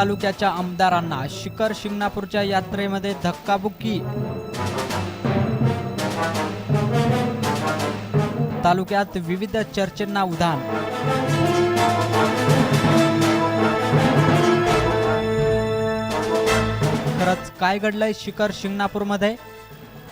तालुक्याच्या आमदारांना शिखर शिंगणापूरच्या यात्रेमध्ये धक्काबुक्की. तालुक्यात विविध चर्चेंना उधाण. खरंच काय घडलंय शिखर शिंगणापूरमध्ये?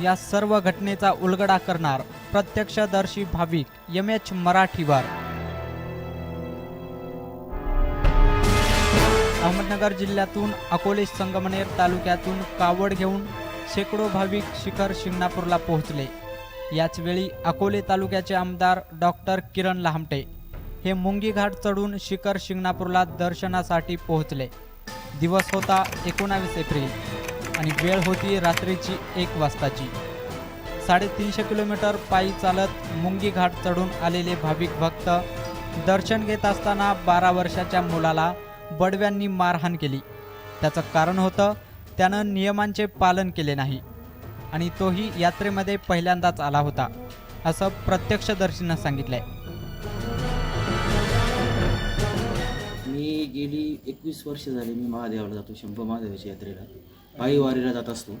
या सर्व घटनेचा उलगडा करणार प्रत्यक्षदर्शी भाविक एम एच मराठीवर. अहमदनगर जिल्ह्यातून अकोले संगमनेर तालुक्यातून कावड घेऊन शेकडो भाविक शिखर शिंगणापूरला पोहोचले. याचवेळी अकोले तालुक्याचे आमदार डॉक्टर किरण लहामटे हे मुंगी घाट चढून शिखर शिंगणापूरला दर्शनासाठी पोहोचले. दिवस होता एकोणावीस एप्रिल आणि वेळ होती रात्रीची एक वाजताची. साडेतीनशे किलोमीटर पायी चालत मुंगी घाट चढून आलेले भाविक भक्त दर्शन घेत असताना बारा वर्षाच्या मुलाला बडव्यांनी मारहाण केली. त्याचं कारण होतं त्यानं नियमांचे पालन केले नाही. आणि तोही यात्रेमध्ये पहिल्यांदाच आला होता असं प्रत्यक्षदर्शीनं सांगितलंय. मी गेली एकवीस वर्ष झाली मी महादेवाला जातो शंभू महादेवाच्या यात्रेला. पायी वारीला जात असतो.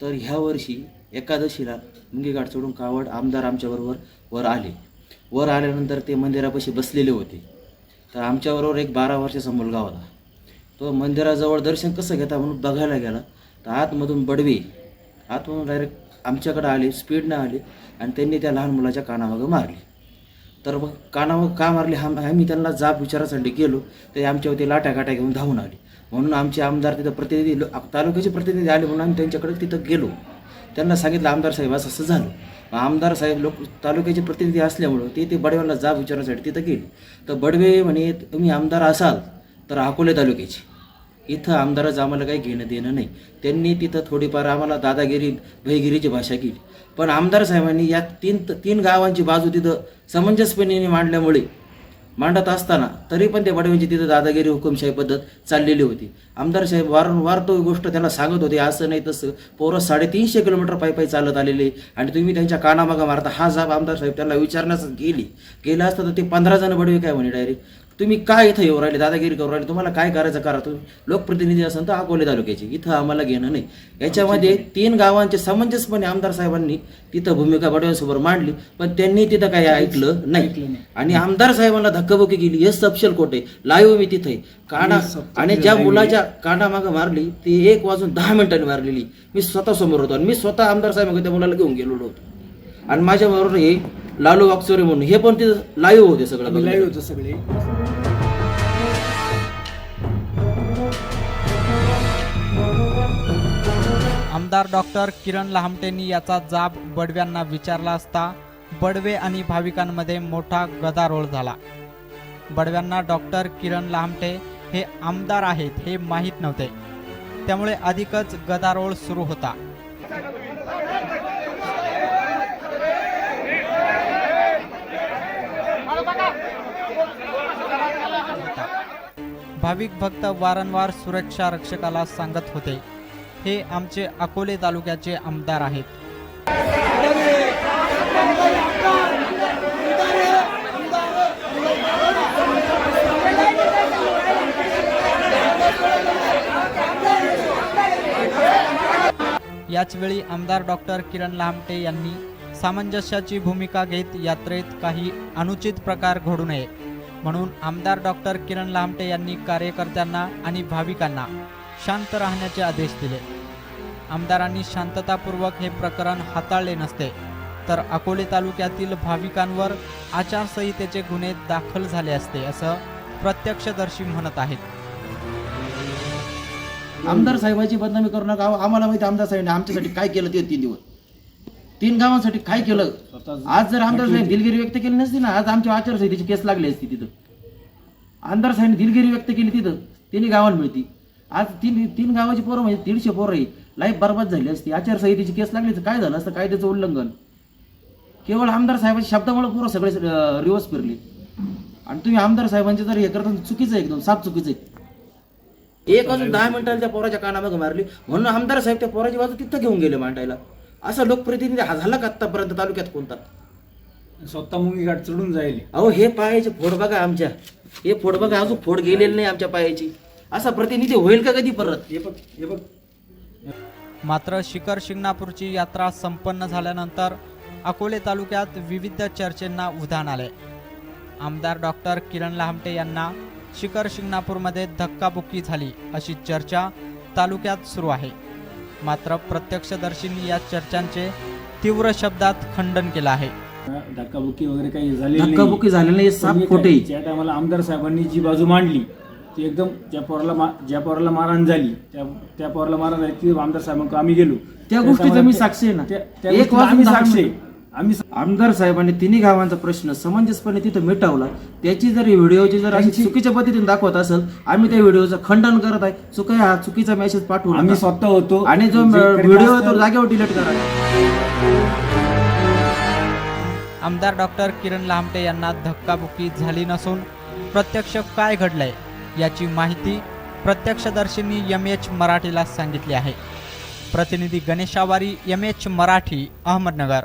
तर ह्या वर्षी एकादशीला मुंगीघाट सोडून कावड आमदार आमच्याबरोबर वर आले. वर आल्यानंतर ते मंदिरापाशी बसलेले होते. तर आमच्याबरोबर एक बारा वर्षाचा मुलगा होता. तो मंदिराजवळ दर्शन कसं घेता म्हणून बघायला गेला. तर आतमधून बडवे आतमधून डायरेक्ट आमच्याकडे आली स्पीडनं आली आणि त्यांनी त्या लहान मुलाच्या कानामागं मारली. तर मग कानावर का मारले? हा आम्ही त्यांना जाब विचारासाठी गेलो. ते आमच्यावरती लाट्या काट्या घेऊन धावून आली. म्हणून आमचे आमदार तिथं प्रतिनिधी तालुक्याचे प्रतिनिधी आले म्हणून आम्ही त्यांच्याकडे तिथं गेलो. त्यांना सांगितलं आमदार साहेब असं असं झालं. आमदार साहेब लोक तालुक्याचे प्रतिनिधी असल्यामुळं ते ते बडव्याला जाब विचारण्यासाठी तिथं गेले. तर बडवे म्हणे तुम्ही आमदार असाल तर अकोले तालुक्याचे. इथं आमदारच आम्हाला काही घेणं देणं नाही. त्यांनी तिथं थोडीफार आम्हाला दादागिरी भयगिरीची भाषा केली. पण आमदार साहेबांनी या तीन तीन गावांची बाजू तिथं समंजसपणे मांडल्यामुळे मांडत असताना तरी पण त्या बडव्यांची तिथं दादागिरी हुकुमशाही पद्धत चाललेली होती. आमदार साहेब वारंवार तो गोष्ट त्यांना सांगत होते असं नाही तसं. पोरं साडेतीनशे किलोमीटर पायी पायी चालत आलेले आणि तुम्ही त्यांच्या कानामागा मारता. हा जाब आमदार साहेब त्यांना विचारण्यास गेली. गेला असता तर ते पंधरा जण बडवे काय म्हणे डायरेक्ट तुम्ही काय इथं येऊ राहिले दादागिरी करू राहिले तुम्हाला काय करायचं करा तुम्ही. लोकप्रतिनिधी असाल तर अकोले तालुक्याचे इथं आम्हाला घेणं नाही. याच्यामध्ये तीन गावांचे समंजसपणे आमदार साहेबांनी तिथं भूमिका बडव्यांसमोर मांडली पण त्यांनी तिथं काही ऐकलं नाही. आणि आमदार साहेबांना धक्काबुक्की केली हे सपशेल कोटे लाईव्ह मी तिथे काना आणि ज्या मुलाच्या कानामागं मारली ती एक वाजून दहा मिनिटांनी मारलेली. मी स्वतः समोर होतो आणि मी स्वतः आमदार साहेब त्या मुलाला घेऊन गेलेलो होतो. आणि माझ्याबरोबर हे लालू वागचोरे म्हणून. हे पण तिथं लाईव्ह होते सगळं लाईव्ह होतं सगळे. आमदार डॉक्टर किरण लहामटेंनी याचा जाब बडव्यांना विचारला असता बडवे आणि भाविकांमध्ये मोठा गदारोळ झाला. बडव्यांना डॉक्टर किरण लहामटे हे आमदार आहेत हे माहीत नव्हते. त्यामुळे अधिकच गदारोळ सुरू होता. भाविक भक्त वारंवार सुरक्षा रक्षकाला सांगत होते. हे आमचे अकोले तालुक्याचे आमदार आहेत. याचवेळी आमदार डॉक्टर किरण लामटे यांनी सामंजस्याची भूमिका घेत यात्रेत काही अनुचित प्रकार घडू नये. म्हणून आमदार डॉक्टर किरण लामटे यांनी कार्यकर्त्यांना आणि भाविकांना शांत राहण्याचे आदेश दिले. आमदारांनी शांततापूर्वक हे प्रकरण हाताळले नसते तर अकोले तालुक्यातील भाविकांवर आचारसंहितेचे गुन्हे दाखल झाले असते असं प्रत्यक्षदर्शी म्हणत आहेत. आमदार साहेबाची बदनामी करू नका आम्हाला माहिती आमदार साहेबांनी आमच्यासाठी काय केलं ते तीन दिवस. तीन गावांसाठी काय केलं? आज जर आमदार साहेब दिलगिरी व्यक्त केली नसती ना आज आमच्या आचारसंहितेची केस लागली असती तिथं. आमदार साहेबांनी दिलगिरी व्यक्त केली तिथं तिन्ही गावाला मिळती. आज तीन तीन गावाची पोरं म्हणजे दीडशे पोरं आहे लाईफ बरबाद झाली असती. आचारसंहितेची केस लागली तर काय झालं असतं? कायद्याचं उल्लंघन. केवळ आमदार साहेबांच्या शब्दामुळे पोरं सगळे रिवर्स फिरले. आणि तुम्ही आमदार साहेबांचे जर हे करता चुकीचं एकदम. साफ चुकीचं आहे. एक अजून दहा मिनिटाला त्या पोराच्या कानामागं मारली. म्हणून आमदार साहेब त्या पोराची बाजू तिथं घेऊन गेले मांडायला. असा लोकप्रतिनिधी हा झाला का आतापर्यंत तालुक्यात कोणता? स्वतः मुंगी घाट चढून जाईल. अहो हे पायाचे फोड बघा आमच्या. हे फोड बघा अजून फोड गेलेले नाही आमच्या पायाची. असा प्रतिनिधी होईल का कधी परत? हे बघ हे बघ. मात्र शिखर शिंगणापूरची यात्रा संपन्न झाल्यानंतर अकोले तालुक्यात विविध चर्चेंना उधाण आले. आमदार डॉक्टर किरण लहामटे यांना शिखर शिंगणापूरमध्ये धक्काबुक्की झाली अशी चर्चा तालुक्यात सुरू आहे. मात्र प्रत्यक्षदर्शींनी या चर्चांचे तीव्र शब्दात खंडन केलं आहे धक्काबुक्की वगैरे काही नाही. धक्काबुक्की झालेलं नाही साप खोटे ज्या टायमाला आमदार साहेबांनी जी बाजू मांडली ती एकदम ज्या पोराला मा- ज्या पोराला मारहाण झाली त्या त्या पोराला मारहाण झाली ती आमदार साहेबांकडे आम्ही गेलो त्या गोष्टीचं मी साक्षी आहे ना. त्या- आम्ही साक्षी. आम्ही आमदार साहेबांनी तिन्ही गावांचा प्रश्न समंजसपणे तिथं मिटवला. त्याची जर व्हिडिओची जर अशी चुकीच्या पद्धतीने दाखवत असेल आम्ही त्या व्हिडिओचं खंडन करत आहे. चुका हा चुकीचा मेसेज पाठवू आम्ही. स्वतः होतो. आणि जो व्हिडिओ तो जागेवर डिलीट करा. आमदार डॉक्टर किरण लामटे यांना धक्काबुक्की झाली नसून प्रत्यक्ष काय घडलंय याची माहिती प्रत्यक्षदर्शींनी एम एच मराठीला सांगितली आहे. प्रतिनिधी गणेशावारी एम एच मराठी अहमदनगर.